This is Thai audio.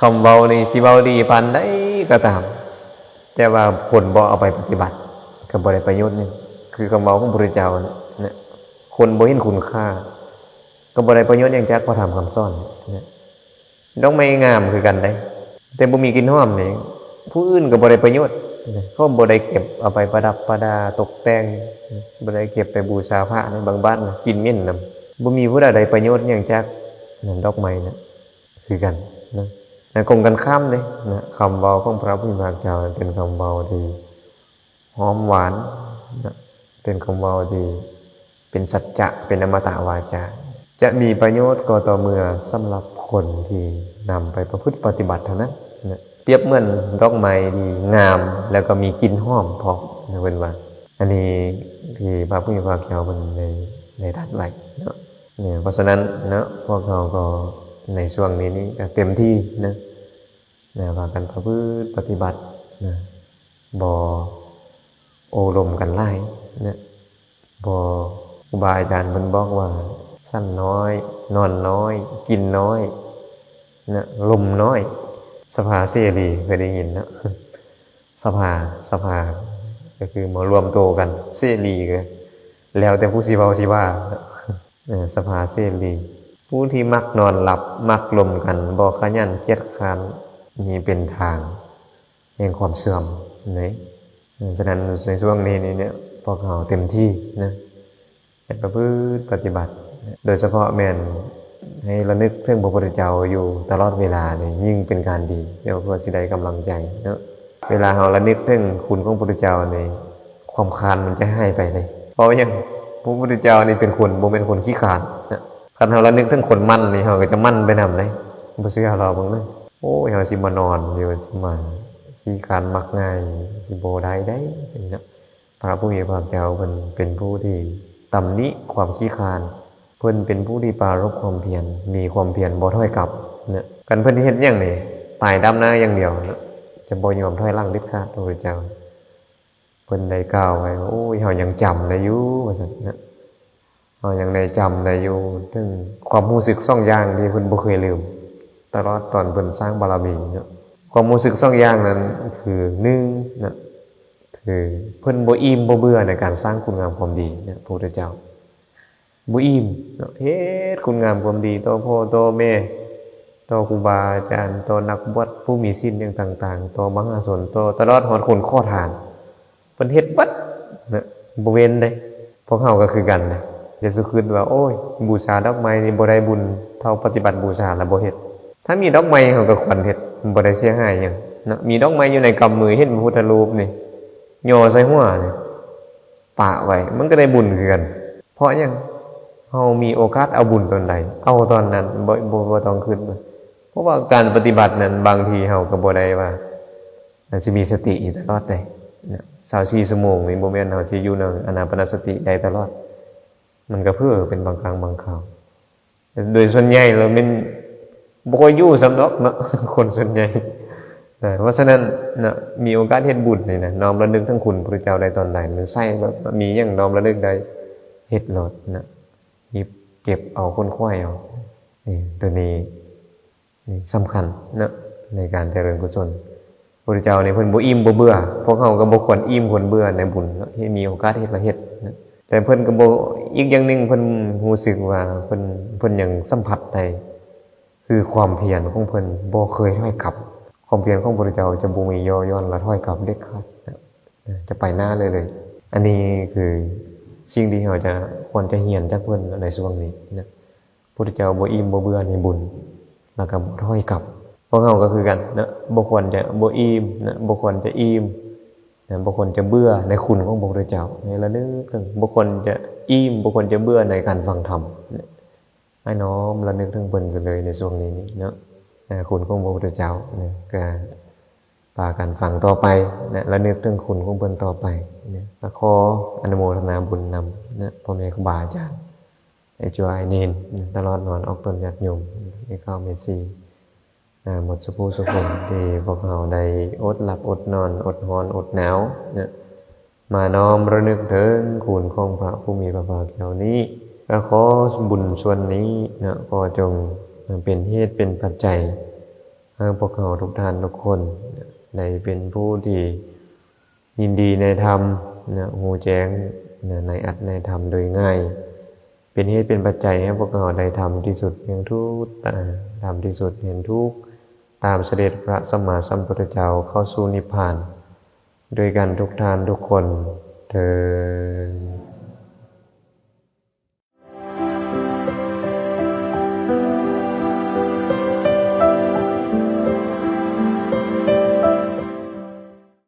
คำเบานี่สิเบาดีปานได้ก็ตาม แต่ว่าผลบ่เอาไปปฏิบัติก็บ่ได้ประโยชน์นึงคือคำเบาของพระเจ้าเนี่ยคนบ่เห็นคุณค่า ก็บ่ได้ประโยชน์หยังจักพอทำคำสอนเนี่ยดอกไม้งามคือกันได้ แต่บ่มีกินห้อมนี่ผู้อื่นก็บ่ได้ประโยชน์เขาบ่ได้เก็บเอาไปประดับประดาตกแต่งบ่ได้เก็บไปบูชาพระในบางบ้านกินเม็นนำบ่มีผู้ใดประโยชน์หยังจักนั่นดอกไม้นะคือกันนะ นะกงกันข้ามเด้นะคำเว้าของพระผู้มีพระเจ้าเป็นคำเว้าที่หอมหวานนะเป็นคำเว้าที่เป็นสัจจะเป็นอมตะวาจาจะมีประโยชน์ก็ต่อเมื่อสำหรับคนที่นำไปประพฤติปฏิบัติเท่านั้นนะเปรียบเหมือนดอกไม้ดีงามแล้วก็มีกลิ่นหอมพอนะเป็นว่า อันนี้ที่พระผู้มีพระเจ้ามันในในทัดไว้เนาะเนี่ยเพราะฉะนั้นเนาะพวกเราก็ ในช่วงนี้นี่เต็มที่นะนะว่ากันประพฤติปฏิบัตินะบ่โอลมกันไล่นะบ่ครูบาอาจารย์เพิ่นบอกว่า สั้นน้อย นอนน้อย กินน้อยนะลมน้อย สภาเสรีเคยได้ยินนะสภาสภา ก็คือมารวมตัวกันเสรีก็แล้วแต่ผู้สิเว้าสิว่าสภาเสรี ผู้ที่มักนอนหลับมักลมกันบ่ขยันเกียจคร้านนี่เป็นทางแห่งความเสื่อมนะเออฉะนั้นในช่วงนี้นี่เนี่ยพวกเราเต็มที่นะประพฤติปฏิบัติ โดยเฉพาะแม่นให้ระลึกเรื่องพระพุทธเจ้าอยู่ตลอดเวลาเนี่ยยิ่งเป็นการดีเดี๋ยวเพื่อสิได้กำลังใจเนาะเวลาเราระลึกเรื่องคุณของพระพุทธเจ้าในยความคานมันจะให้ไปเลยเพราะว่ายังพระพุทธเจ้านี่เป็นคนบ่เป็นคนขี้ขาดนะ คันเราระลึกเรื่องคนมั่นนี่เราก็จะมั่นไปนำเลยบ่เชื่อเราเบิ่งเลยโอ้ยเราสิมานอนเดี๋ยวสิมาขี้ขลาดมักง่ายสิบ่ได้ได้เนาะพระผู้มีพระเจ้าเป็นเป็นผู้ที่ตำหนิความขี้คานเพิ่นเป็นผู้ที่ปรารบความเพียรมีความเพียรบ่ถ้อยกลับเนี่ยกันเพิ่นเฮ็ดหยังนี่ตายดำหน้าอย่างเดียวเนาะจะบ่ยอมถอยหลังด็ดขาดพระพุทธเจ้าเพิ่นได้กล่าวไว้ว่าโอ้ยเฮายังจำได้อยู่ว่าซั่นนะ เฮายังได้จำได้อยู่ถึงความรู้สึกสองอย่างที่เพิ่นบ่เคยลืม ตลอดตอนเพิ่นสร้างบารมีเนาะความรู้สึกสองอย่างนั้นคือหนึ่งนะคือเพิ่นบ่อิ่มบ่เบื่อในการสร้างคุณงามความดีเนี่ยพระพุทธเจ้าบ่อิ่มเนาะเฮ็ดคุณงามความดีต่อพ่อต่อแม่ต่อครูบาอาจารย์ต่อนักบวชผู้มีศีลอย่างต่าง ๆต่อมหาชนต่อตลอดหอดคนข้อทานเพิ่นเฮ็ดบัดนะบ่เว้นเด้พวกเฮาก็คือกันนะ อย่าสุคิดว่าโอ้ย บูชาดอกไม้นี่บ่ได้บุญเท่าปฏิบัติบูชาแล้วบ่เฮ็ดถ้ามีดอกไม้เฮาก็ควรเฮ็ดบ่ได้เสียหายหยังนาะมีดอกไม้อยู่ในกำมือเห็นพระพุทธรูปนี่โยใส่หัวเนี่ยปะไว้มันก็ได้บุญคือกัน เพราะยังเฮามีโอกาสเอาบุญตอนใดเอาตอนนั้นบ่บ่บ่ต้องขึ้นเพราะว่าการปฏิบัตินั้นบางทีเฮาก็บ่ได้ว่าอาจจะมีสติอยู่ตลอดได้นะ24ชั่วโมงนี่บ่แม่นเฮาสิอยู่ในอนาปนสติได้ตลอด มันก็เพื่อเป็นบางครั้งบางคราวโดยส่วนใหญ่แล้วมันบ่ค่อยอยู่สำดอกเนาะคนส่วนใหญ่นะเพราะฉะนั้นนะมีโอกาสเฮ็ดบุญนี่นะน้อมระลึกทั้งคุณพระเจ้าได้ตอนใดมันใส่แบบมีอย่างน้อมระลึกได้เฮ็ดโลดนะหยิบเก็บเอาคนควายเอานี่ตัวนี้นี่สำคัญนะในการเจริญกุศลพระเจ้าในี่เพิ่นบ่อิ่มบ่เบื่อพวกเฮาก็บ่ควรอิ่มควรเบื่อในบุญเนาะที่มีโอกาสเฮ็ดละเฮ็ดนะ แต่เพิ่นก็บ่อีกอย่างหนึ่งเพิ่นรู้สึกว่าเพิ่นเพิ่นยังสัมผัสได้คือความเพียรของเพิ่นบ่เคยให้กลับ ความเพียรของพระเจ้าจะบูมีย่อย้อนละถ้อยกลับเด็ดขาดจะไปหน้าเลยเลย อันนี้คือสิ่งที่เราจะควรจะเหียนจากเพื่อนในช่วงนี้นะพระเจ้าบ่อิ่มบ่เบื่อในบุญแล้วก็บ่ถ้อยกลับพวกเราก็คือกันนะบ่ควรจะบ่อิ่มนะบ่ควรจะอิ่ม นะบ่ควรจะเบื่อในคุณของพระพุทธเจ้าในระลึกถึงบ่ควรจะอิ่มบ่ควรจะเบื่อในการฟังธรรมให้น้อมระลึกถึงเพิ่นกันเลยในช่วงนี้นี่เนาะคุณของพระพุทธเจ้านะก็ปากันฟังต่อไปนะและนึกถึงคุณของเพิ่นต่อไปนะก็ขออนุโมทนาบุญนำนะพ่อแม่ครูบาอาจารย์ไอ้จอยเนนนตลอดนอนออกตนญาติโยมไอข้าเมซี หมดสุภูสุขุมที่พวกเราได้อดหลับอดนอน อดหอนอดหนาวนี่มาน้อมระนึกถึงคุณของพระผู้มีพระภาคเหล่านี้ก็ขอบุญส่วนนี้นะก็จงเป็นเหตุเป็นปัจจัยให้พวกเราทุกท่านทุกคนได้เป็นผู้ที่ยินดีในธรรมนะหูแจ้งนะในอัดในธรรมโดยง่าย เป็นเหตุเป็นปัจจัยให้พวกเราได้ทำที่สุดเพียงทุกทำที่สุดเห็นทุก ตามเสด็จพระสมมาสัมพุทธเจ้าเข้าสู่นิพพาน ด้วยกันทุกทานทุกคนเธอ